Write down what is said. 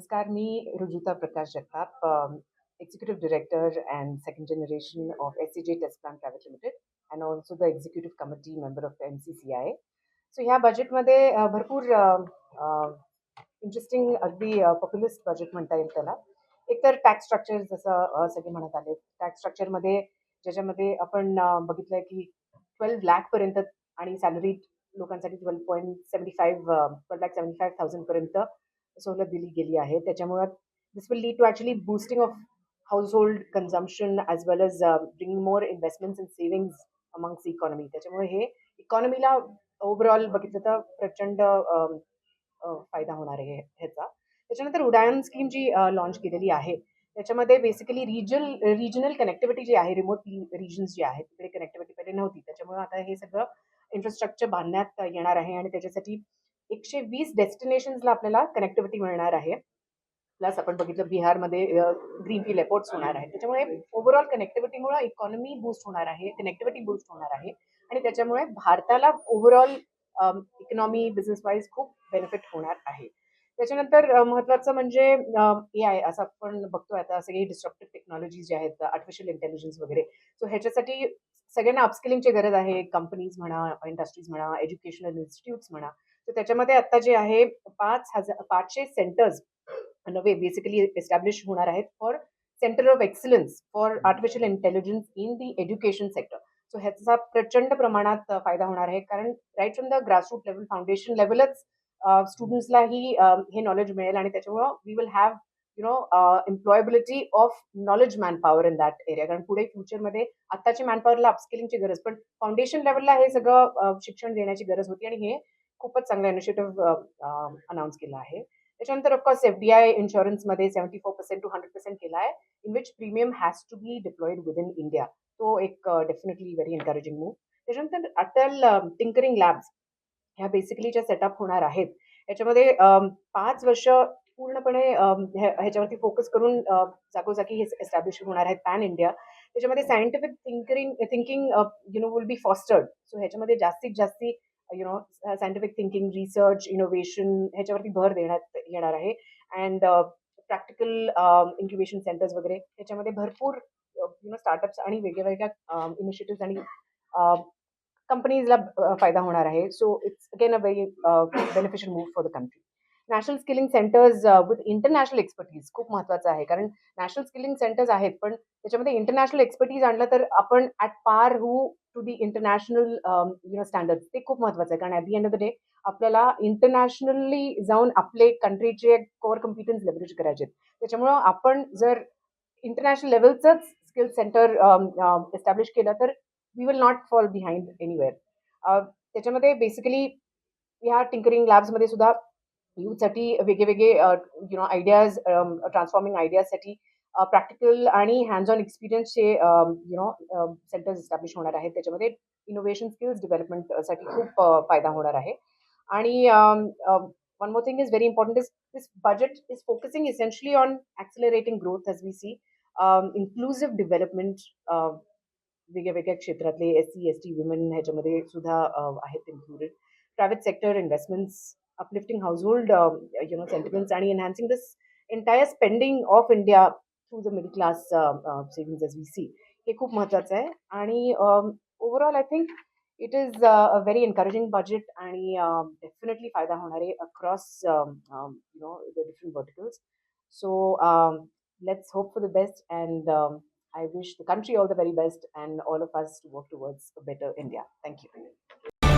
नमस्कार मी Rujuta Prakash Jagtap executive director and second generation of S C J test plan private limited and also the executive committee member of M C C I so ह्या बजेटमध्ये uh, भरपूर um, um, interesting अगदी uh, populist budget म्हणता येईल त्याला. एकतर tax structure जसं सगळे म्हणत आले. टॅक्स स्ट्रक्चरमध्ये ज्याच्यामध्ये आपण um, अ, बघितलं की ट्वेल्व लॅकपर्यंत आणि सॅलरी लोकांसाठी twelve point seventy five twelve lakh seventy five थाउजंडपर्यंत सवलत दिली गेली आहे. त्याच्यामुळं this will lead to actually boosting of household consumption as well as bring more investments and savings amongst economy त्याच्यामुळे हे इकॉनॉमीला ओव्हरऑल बघितलं तर प्रचंड फायदा होणार आहे ह्याचा. त्याच्यानंतर उडायन स्कीम जी लॉन्च केलेली आहे त्याच्यामध्ये बेसिकली रिजनल रिजनल कनेक्टिव्हिटी जी आहे रिमोट रिजन्स जे आहेत तिकडे कनेक्टिव्हिटी पहिले नव्हती. त्याच्यामुळे आता हे सगळं इन्फ्रास्ट्रक्चर बांधण्यात येणार आहे आणि त्याच्यासाठी एकशे वीस डेस्टिनेशन्सला आपल्याला कनेक्टिव्हिटी मिळणार आहे. प्लस आपण बघितलं बिहारमध्ये ग्रीनफील्ड एअरपोर्ट्स होणार आहे त्याच्यामुळे ओव्हरऑल कनेक्टिव्हिटीमुळे इकॉनॉमी बूस्ट होणार आहे कनेक्टिव्हिटी बूस्ट होणार आहे. आणि त्याच्यामुळे भारताला ओव्हरऑल इकॉनॉमी बिझनेस वाईज खूप बेनिफिट होणार आहे. त्याच्यानंतर महत्वाचं म्हणजे ए आय असं आपण बघतोय आता सगळी डिस्ट्रप्टिव्ह टेक्नॉलॉजी जे आहेत आर्टिफिशियल इंटेलिजन्स वगैरे. सो ह्याच्यासाठी सगळ्यांना अपस्किलिंगची गरज आहे. कंपनीज म्हणा इंडस्ट्रीज म्हणा एज्युकेशनल इन्स्टिट्यूट्स म्हणा. तर त्याच्यामध्ये आता जे आहे पाच हजार पाचशे सेंटर्स नवे बेसिकली एस्टॅब्लिश होणार आहेत for centre of excellence for artificial intelligence in the education sector so ह्याचा प्रचंड प्रमाणात फायदा होणार आहे. कारण right from the grassroot level foundation लेवलच स्टुडंट्सलाही हे नॉलेज मिळेल आणि त्याच्यामुळं we will have you know employability of knowledge manpower in that area कारण पुढे फ्युचरमध्ये आत्ताची मॅनपॉवरला अपस्किलिंगची गरज पण फाउंडेशन लेवलला हे सगळं शिक्षण देण्याची गरज होती आणि हे खूपच चांगलं इनिशिएटिव्ह अनाऊन्स केला आहे. त्याच्यानंतर of course F D I इन्शुरन्समध्ये seventy four percent to hundred percent केला आहे in which premium has to be deployed within India तो एक डेफिनेटली व्हेरी एनकरेजिंग मूव त्याच्यानंतर अटल टिंकरिंग लॅब्स ह्या बेसिकली ज्या सेटअप होणार आहेत याच्यामध्ये पाच वर्ष पूर्णपणे ह्याच्यावरती फोकस करून जागोजागी हे एस्टॅब्लिश होणार आहेत पॅन इंडिया त्याच्यामध्ये scientific thinkering thinking you know will be fostered so ह्याच्यामध्ये जास्तीत जास्ती you know scientific thinking research innovation ह्याच्यावरती भर देण्यात येणार आहे. अँड प्रॅक्टिकल इन्क्युबेशन सेंटर्स वगैरे ह्याच्यामध्ये भरपूर यु नो स्टार्टअप्स आणि वेगळ्या वेगळ्या इनिशिएटिव्ह आणि um, कंपनीजला फायदा होणार आहे. So it's again a very beneficial move for the country national skilling centres with international expertise खूप महत्त्वाचं आहे. कारण नॅशनल स्किलिंग सेंटर्स आहेत पण त्याच्यामध्ये इंटरनॅशनल एक्सपर्टीज आणलं तर आपण at par who to the international you know standard ते खूप महत्त्वाचं आहे. कारण at the end of the day आपल्याला इंटरनॅशनली जाऊन आपले कंट्रीचे कोअर कम्पिटन्स लेव्हरेज करायचे आहेत. त्याच्यामुळं आपण जर इंटरनॅशनल लेवलचंच स्किल सेंटर एस्टॅब्लिश केलं तर we will not fall behind anywhere. त्याच्यामध्ये बेसिकली ह्या टिंकरिंग लॅब्समध्ये सुद्धा यूथसाठी वेगळे वेगळे यु नो आयडियाज ट्रान्सफॉर्मिंग आयडियाजसाठी प्रॅक्टिकल आणि हँड्स ऑन एक्सपिरियन्सचे यु नो सेंटर्स इस्टॅब्लिश होणार आहेत. त्याच्यामध्ये इनोव्हेशन स्किल्स डेव्हलपमेंटसाठी खूप फायदा होणार आहे. आणि one more thing is very important is this budget is focusing essentially on accelerating growth as we see inclusive development वेगळ्या वेगळ्या क्षेत्रातले S C S T women ह्याच्यामध्ये सुद्धा आहेत included private sector investments uplifting household uh, you know sentiments and enhancing this entire spending of India through the middle class uh, uh, savings as we see हे खूप महत्वाचं आहे आणि overall I think it is a very encouraging budget आणि definitely फायदा होणार आहे across you know the different verticals so let's hope for the best and I wish the country all the very best and all of us to work towards a better India. Thank you.